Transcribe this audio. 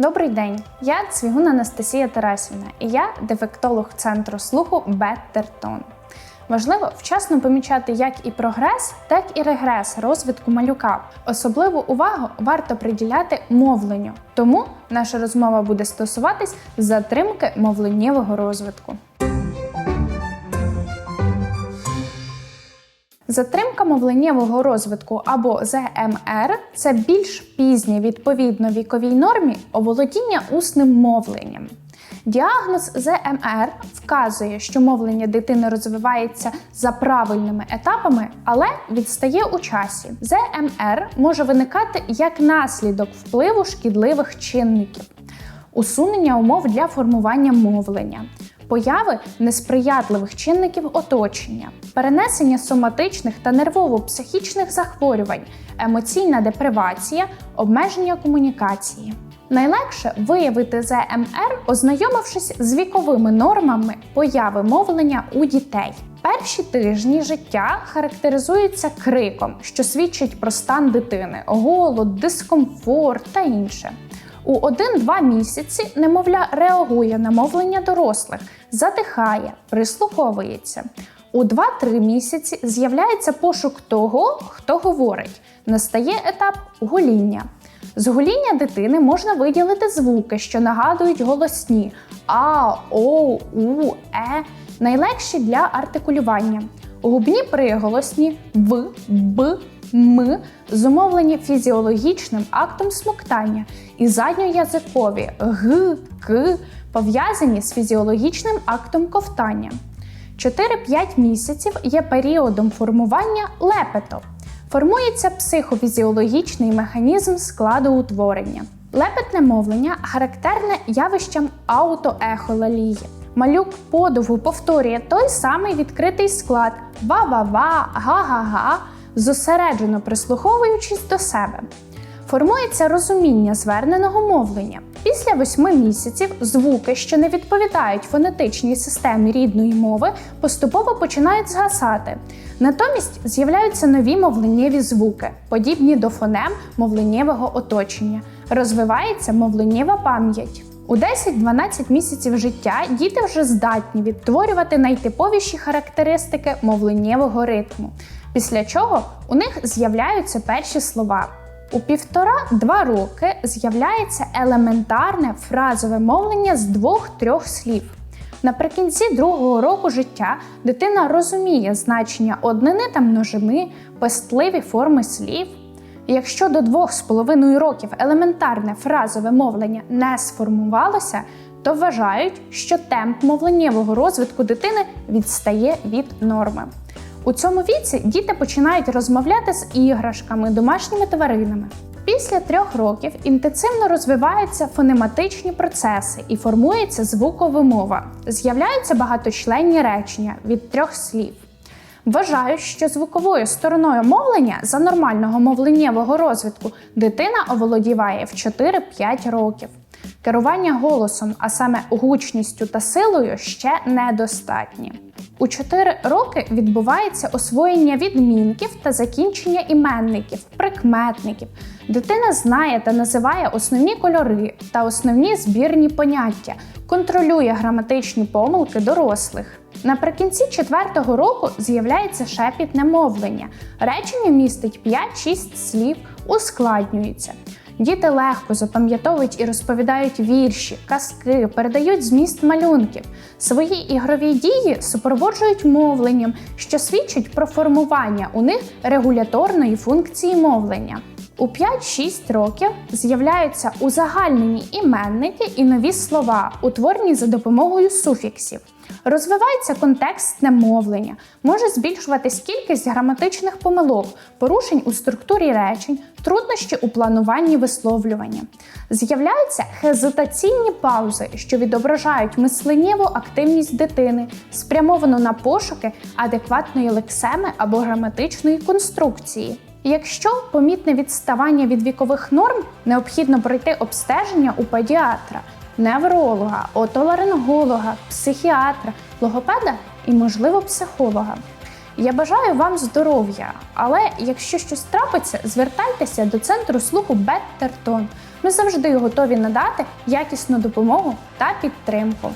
Добрий день, я Цвігун Анастасія Тарасівна, і я дефектолог центру слуху Беттертон. Важливо вчасно помічати як і прогрес, так і регрес розвитку малюка. Особливу увагу варто приділяти мовленню. Тому наша розмова буде стосуватись затримки мовленнєвого розвитку. Затримка мовленнєвого розвитку або ЗМР це більш пізнє відповідно віковій нормі оволодіння усним мовленням. Діагноз ЗМР вказує, що мовлення дитини розвивається за правильними етапами, але відстає у часі. ЗМР може виникати як наслідок впливу шкідливих чинників, усунення умов для формування мовлення, появи несприятливих чинників оточення, перенесення соматичних та нервово-психічних захворювань, емоційна депривація, обмеження комунікації. Найлегше виявити ЗМР, ознайомившись з віковими нормами появи мовлення у дітей. Перші тижні життя характеризуються криком, що свідчить про стан дитини, голод, дискомфорт та інше. У 1-2 місяці немовля реагує на мовлення дорослих, затихає, прислуховується. У 2-3 місяці з'являється пошук того, хто говорить. Настає етап гоління. З гоління дитини можна виділити звуки, що нагадують голосні А, О, У, Е, найлегші для артикулювання. Губні приголосні В, Б, М зумовлені фізіологічним актом смоктання і задньоязикові Г, К пов'язані з фізіологічним актом ковтання. 4-5 місяців є періодом формування лепету. Формується психофізіологічний механізм складоутворення. Лепетне мовлення характерне явищам аутоехолалії. Малюк подовгу повторює той самий відкритий склад ва-ва-ва, га-га-га, зосереджено прислуховуючись до себе. Формується розуміння зверненого мовлення. Після восьми місяців звуки, що не відповідають фонетичній системі рідної мови, поступово починають згасати. Натомість з'являються нові мовленнєві звуки, подібні до фонем мовленнєвого оточення. Розвивається мовленнєва пам'ять. У 10-12 місяців життя діти вже здатні відтворювати найтиповіші характеристики мовленнєвого ритму, після чого у них з'являються перші слова. У півтора-два роки з'являється елементарне фразове мовлення з двох-трьох слів. Наприкінці другого року життя дитина розуміє значення однини та множини, пестливі форми слів. Якщо до двох з половиною років елементарне фразове мовлення не сформувалося, то вважають, що темп мовленнєвого розвитку дитини відстає від норми. У цьому віці діти починають розмовляти з іграшками, домашніми тваринами. Після трьох років інтенсивно розвиваються фонематичні процеси і формується звуковимова. З'являються багаточленні речення від трьох слів. Вважають, що звуковою стороною мовлення за нормального мовленнєвого розвитку дитина оволодіває в 4-5 років. Керування голосом, а саме гучністю та силою, ще недостатні. У 4 роки відбувається освоєння відмінків та закінчення іменників, прикметників. Дитина знає та називає основні кольори та основні збірні поняття, контролює граматичні помилки дорослих. Наприкінці четвертого року з'являється шепітне мовлення. Речення містить 5-6 слів, ускладнюється. Діти легко запам'ятовують і розповідають вірші, казки, передають зміст малюнків. Свої ігрові дії супроводжують мовленням, що свідчить про формування у них регуляторної функції мовлення. У 5-6 років з'являються узагальнені іменники і нові слова, утворені за допомогою суфіксів. Розвивається контекстне мовлення, може збільшуватись кількість граматичних помилок, порушень у структурі речень, труднощі у плануванні висловлювання. З'являються хезитаційні паузи, що відображають мисленнєву активність дитини, спрямовану на пошуки адекватної лексеми або граматичної конструкції. Якщо помітне відставання від вікових норм, необхідно пройти обстеження у педіатра, невролога, отоларинголога, психіатра, логопеда і, можливо, психолога. Я бажаю вам здоров'я, але якщо щось трапиться, звертайтеся до центру слуху Беттертон. Ми завжди готові надати якісну допомогу та підтримку.